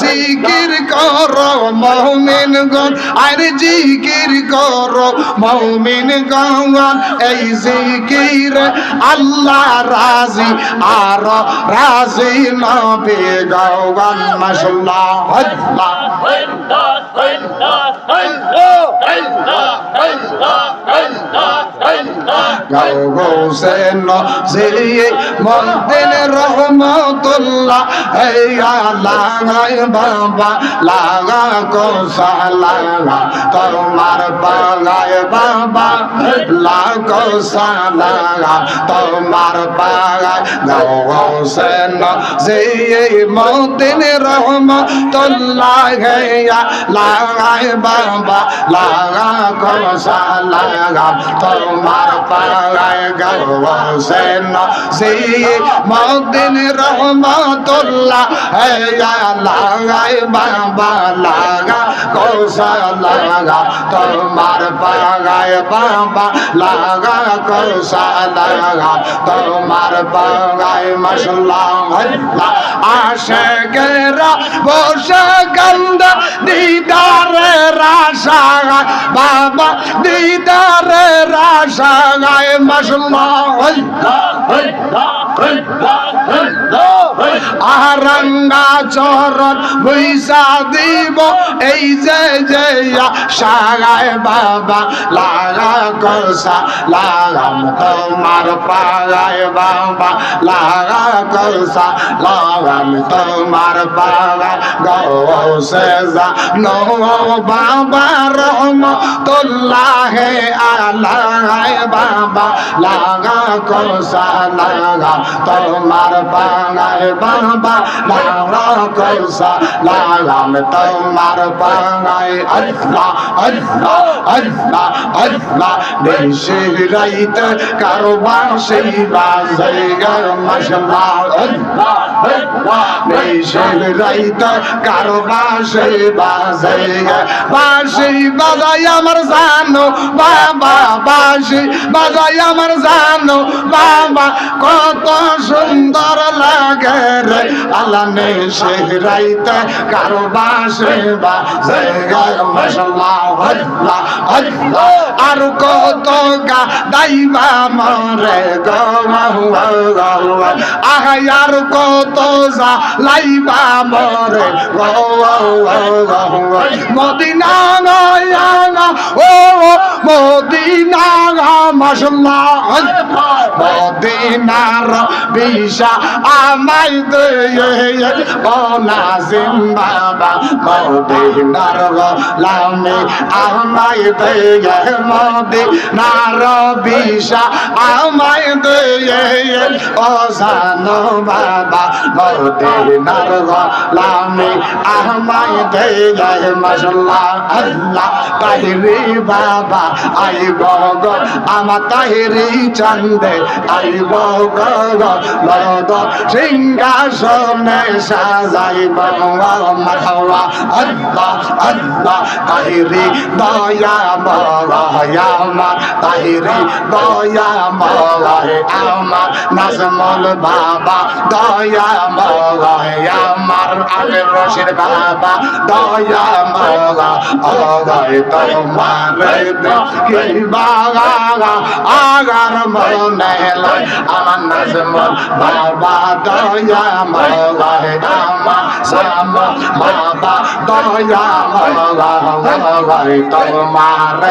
জিকির কর মৌমিন গন আর জিকির কর মৌমিন গঙ্গন এই জিকির আল্লাহ রাজি আর রাজি নবে গৌগন মাসাল্লাহ আল্লাহ গাও গো সেন জিয়ে মদিন রহমতুল্লাহ হেয়া লাগাই বাবা, লাগা কো সালাগা তোমার বাগায় বাবা, লাগো সালাগা তোমার বাগায়। গাও গো সেন জিয়ে মদিন রহমতুল্লাহ হেয়া লাগাই বাবা, লাগা কো সালাগা তোমার পাগায় গাও সেন। জিয়ে মদিন রহমতুল্লাহ, হেয়া লাগাই বাবা লাগা, কৌশা লাগা, তোমার পাগায় বাবা লাগা, কৌশা লাগা, তোমার পাগায় মশলা আশে গেরা, বসে গন্ধ দিদারে রাশা বাবা দিদারে রাশা গায় মশলা আরঙ্গা চরণ বৈশা দিব। এই যে সাগায় বাবা লাগা কলসা লাগাম তোমার পাগায় বাবা লাগা কলসা লাগাম তোমার পাগায় গৌ সে যা নো বাবা রহম তোল্লাহে আলাগায় বাবা লাগা কলসা লাগা তোমার পাগায় বাবা লাগা কলসা লাগাম তোমার পাগায় আল্লাহ আল্লাহ আল্লাহ আল্লাহ দেশে রাইতে কারবার সেই বাজে গর মশলা আল্লাহ আল্লাহ দেশে রাইতে কারবার সেই বাজে বাসি বাজাই আমার জানো, বাবা বাসি কত সুন্দর লাগে। আর কত গা দাইবা মরে গো আহ, আর কত যা লাইবা মরে মদিনা ও মদিনা মাসাল্লাহ মদিনার বিশা আমায় দে ও নাজিম বাবা। মদিনার লামে আমায় দে মদিনার বিশা আমায় দে ও জানো বাবা মদিনার লামে আমায় দে মাসাল্লাহ আল্লাহ তাহিরি বাবা আইব গো আমার তাহিরি চন্দে আইব গো লদ সিংহাসনে সাজাইব মারহাওয়া আল্লাহ আল্লাহ তাহিরি দয়া মলয়া আমার তাহিরি দয়া মলয় আমার নাজমল বাবা, দয়া মলয় আমার আলের রশিদ বাবা, দয়া মলা অগয় তোমার আগার মনে লয় আমার নাজমল বাবা, দয়া মলয় আমার সাম বাবা, দয়া মলা তোমার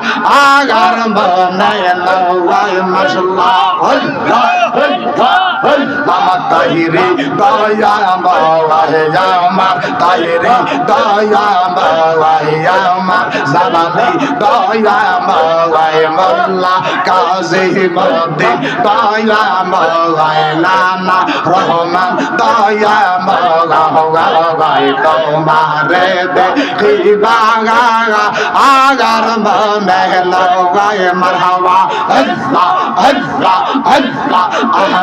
কি বাগা আগার মনে লয় মশলা আমার তাহিরি দয়া মাওয়াহে আমার, তাহিরি দয়া মাওয়াহে আমার, জালালি দয়া মাওয়াহে মোল্লা কাজী মদ্দিন দয়া মাওয়াহে নানা রহমান দয়া মাওয়াহে তোমারে দেখি বাগা আগার মনে লগায় মারহাবা। আল্লাহ আল্লাহ আল্লাহ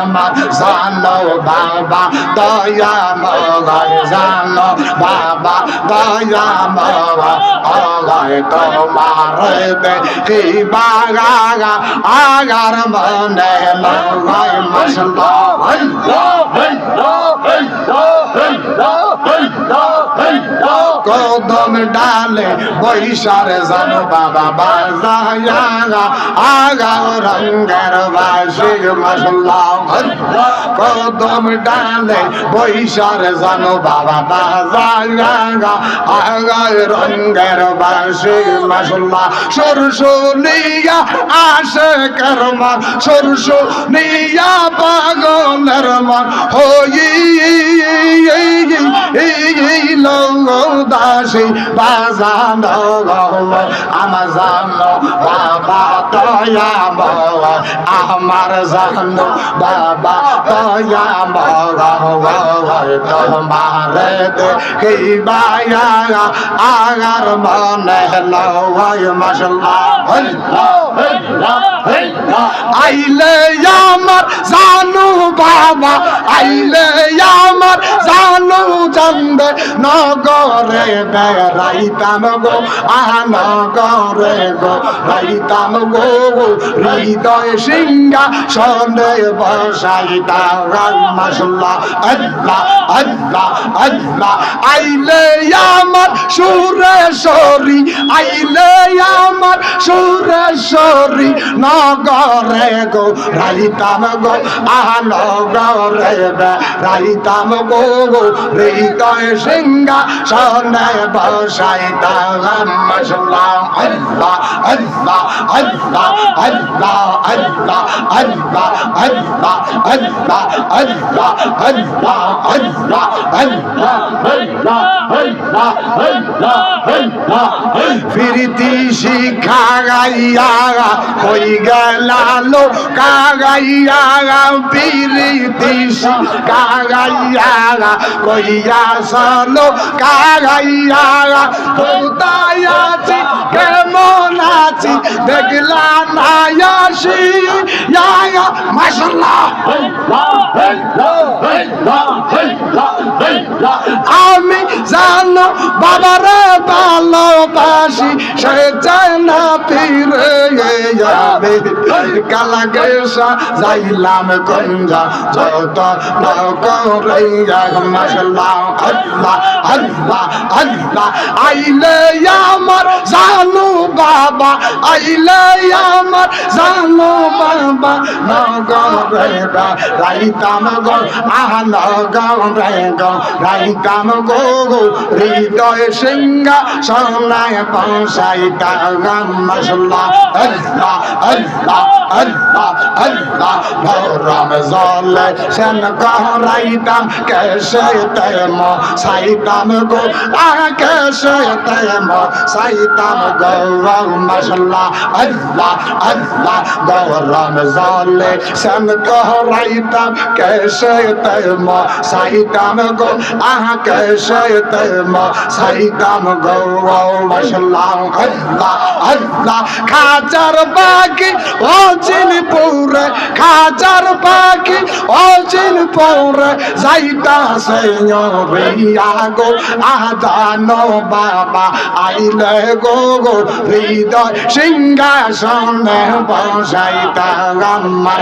আমার জানো বাবা দয়া মগায় জানো বাবা দয়া মগা অগায় তোমার দেখি বাগা আগার মনে লগায় মশলা আল্লাহ আল্লাহ আল্লাহ কদম ডালে বৈশারে জানো বাবা বাজায়া আগা রঙ্গের বাসি মশলা কদম ডালে বৈশারে জানো বাবা বাজায়া আগা রঙ্গের বাসি মশলা সরষ নিয়া আসে করমান সরষ নিয়া পাগলের মান হই দাসী বাজানো, আমার জানো বাবা দয়া আমার জানো বাবা দয়া তোমার দেখি বায়া আগার মনে লয় মশলা আইলে আমার জানু বাবা, আইলে আমার الله চন্দে নগরে বেড়াইতাম গো, আহা নগরে গো রাইতাম গো। হৃদয় সিংহা সনে বসাইতাম মশলা আল্লাহ আল্লাহ আল্লাহ। আইলে আমার সুরেশ্বরী আইলে আমার সুরেশ্বরী নগরে গো রাইতাম গো, আহা নগরে রাইতাম গো। হৃদয় সিংহা সনে বসাইতাম মশলা আল্লাহ আল্লাহ আল্লাহ আল্লাহ আল্লাহ আল্লাহ আল্লাহ আল্লাহ আল্লাহ আল্লাহ আল্লাহ ফিরতি শিখা গাইয়া হই গেলালো কাগাইয়া ফিরতি শিখা গাইয়া কইয়া সলো কাগাইয়া কোথায় আছি? কেমন আছি? দেখলা নায়াসি মাশাল্লাহ আমি জানো বাবারে ভালোবাসি, সে চায় না ফিরে যাবে। কালা গেসা যাইলাম কঞ্জা যত নকরে মশলা আল্লাহ আল্লাহ আল্লাহ। আইলে আমার জানু বাবা, আইলে আমার জানু বাবা নগরে রাইতাম গো আহ নগরে গো গো, হৃদয় সিংহা, সোনায় পৌঁছাইতাম মশলা আল্লাহ আল্লাহ আল্লাহ আল্লাহ ভরম জলে সেন গহরাইতাম কেসে তেম সাইতাম গো কেসে তেম সাইতাম গো মশলা আল্লাহ আল্লাহ গরম জলে সেন গহরাইতাম কেসে তেম तम साई काम गौ अहाँ कैसे तम साई काम गौ वसलाम अल्लाह अल्लाह खाचर बाकी ओ चिन पौर खाचर बाकी ओ चिन पौर जाइता से रिया गो আদানো বাবা আইলে গো গো হৃদয় সিংহাসনে বসাইতা গাম্মা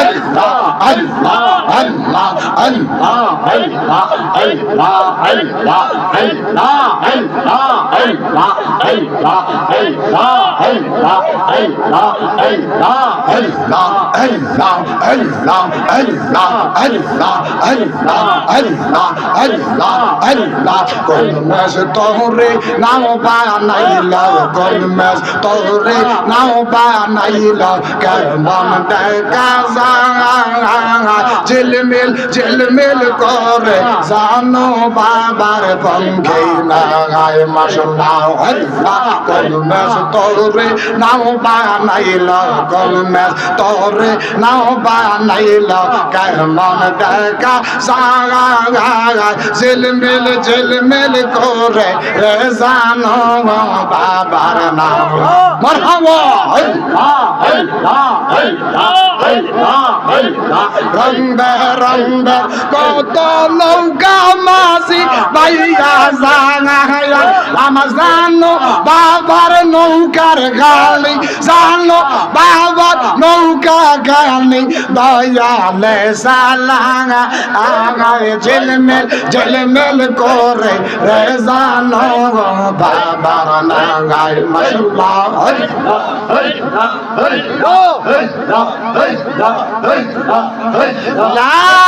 আল্লাহ আল্লাহ আল্লাহ তোরে নাম বানাইলা গলমেশ তোরে নাম বানাইলা কেমন দেখা যায় ঝিলমিল ঝিলমিল ঝিলমিল করে। জানো বাবার বন্ধে লাগায় মশলা হল্লা কলমেস তরে। নাও বানাইল কলমেস তরে। নাও বানাইল কেমন দেখা। সাগা ঝিলমিল ঝিলমিল করে। রে জানো বাবার নাম। মরহাবা। রং বেরং রঙ্গে কত নৌকা মাসি ভাইয়া জানা আমার জানো বাবার নৌকার গালি, জানো বাবার নৌকা গালি। দয়ালে সালাঙা আগায় ঝিলমিল ঝিলমিল করে রে জানো বাবার নাগায়। মাশাল্লাহ লা ইলাহা ইল্লাল্লাহ